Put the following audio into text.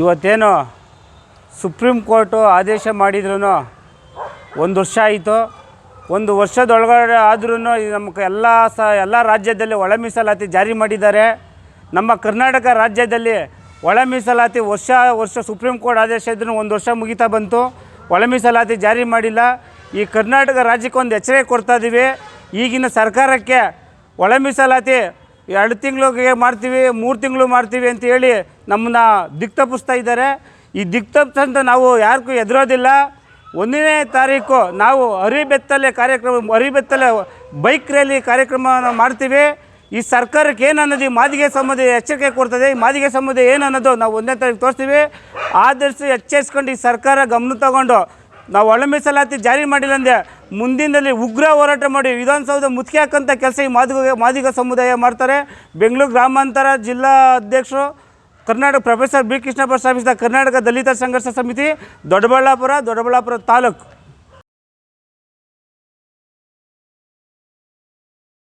ಇವತ್ತೇನು supreme court ಆದೇಶ ಮಾಡಿದ್ರು ಒಂದು ವರ್ಷ ಆಯಿತು. ಒಂದು ವರ್ಷದೊಳಗಡೆ ಆದ್ರೂ ನಮ್ಮ ಎಲ್ಲ ಸ ಎಲ್ಲ ರಾಜ್ಯದಲ್ಲಿ ಒಳ ಮೀಸಲಾತಿ ಜಾರಿ ಮಾಡಿದ್ದಾರೆ. ನಮ್ಮ ಕರ್ನಾಟಕ ರಾಜ್ಯದಲ್ಲಿ ಒಳ ಮೀಸಲಾತಿ ವರ್ಷ ವರ್ಷ ಸುಪ್ರೀಂ ಕೋರ್ಟ್ ಆದೇಶ ಇದ್ರೂ ಒಂದು ವರ್ಷ ಮುಗಿತಾ ಬಂತು. ಒಳ ಮೀಸಲಾತಿ ಜಾರಿ ಮಾಡಿಲ್ಲ. ಈ ಕರ್ನಾಟಕ ರಾಜ್ಯಕ್ಕೆ ಒಂದು ಎಚ್ಚರಿಕೆ ಕೊಡ್ತಾ ಇದ್ದೀವಿ ಈಗಿನ ಸರ್ಕಾರಕ್ಕೆ ಒಳ ಮೀಸಲಾತಿ ಎರಡು ತಿಂಗಳಿಗೆ ಮಾಡ್ತೀವಿ, ಮೂರು ತಿಂಗಳು ಮಾಡ್ತೀವಿ ಅಂತ ಹೇಳಿ ನಮ್ಮನ್ನ ದಿಕ್ ತಪ್ಪಿಸ್ತಾ ಇದ್ದಾರೆ. ಈ ದಿಕ್ ತಪ್ಪಿಸಂತ ನಾವು ಯಾರಿಗೂ ಎದುರೋದಿಲ್ಲ. ಒಂದನೇ ತಾರೀಕು ನಾವು ಅರಿಬೆತ್ತಲೆ ಕಾರ್ಯಕ್ರಮ, ಅರಿಬೆತ್ತಲೆ ಬೈಕ್ ರ್ಯಾಲಿ ಕಾರ್ಯಕ್ರಮವನ್ನು ಮಾಡ್ತೀವಿ. ಈ ಸರ್ಕಾರಕ್ಕೆ ಏನು ಅನ್ನೋದು, ಈ ಮಾದಿಗೆ ಸಂಬಂಧ ಎಚ್ಚರಿಕೆ ಕೊಡ್ತದೆ. ಈ ಮಾದಿಗೆ ಸಂಬಂಧ ಏನು ಅನ್ನೋದು ನಾವು ಒಂದನೇ ತಾರೀಕು ತೋರಿಸ್ತೀವಿ. ಆದರ್ಶ ಎಚ್ಚರಿಸ್ಕೊಂಡು ಈ ಸರ್ಕಾರ ಗಮನ ತಗೊಂಡು ನಾವು ಒಳ ಮೀಸಲಾತಿ ಜಾರಿ ಮಾಡಿಲ್ಲ ಅಂದೆ ಮುಂದಿನಲ್ಲಿ ಉಗ್ರ ಹೋರಾಟ ಮಾಡಿ ವಿಧಾನಸೌಧ ಮುತ್ತಿಗೆ ಹಾಕಂಥ ಕೆಲಸ ಈ ಮಾದಿಗ ಮಾದಿಗ ಸಮುದಾಯ ಮಾಡ್ತಾರೆ. ಬೆಂಗಳೂರು ಗ್ರಾಮಾಂತರ ಜಿಲ್ಲಾ ಅಧ್ಯಕ್ಷರು, ಕರ್ನಾಟಕ ಪ್ರೊಫೆಸರ್ ಬಿ ಕೃಷ್ಣಪ್ಪ ಸ್ಥಾಪಿಸಿದ ಕರ್ನಾಟಕ ದಲಿತ ಸಂಘರ್ಷ ಸಮಿತಿ, ದೊಡ್ಡಬಳ್ಳಾಪುರ ದೊಡ್ಡಬಳ್ಳಾಪುರ ತಾಲೂಕು.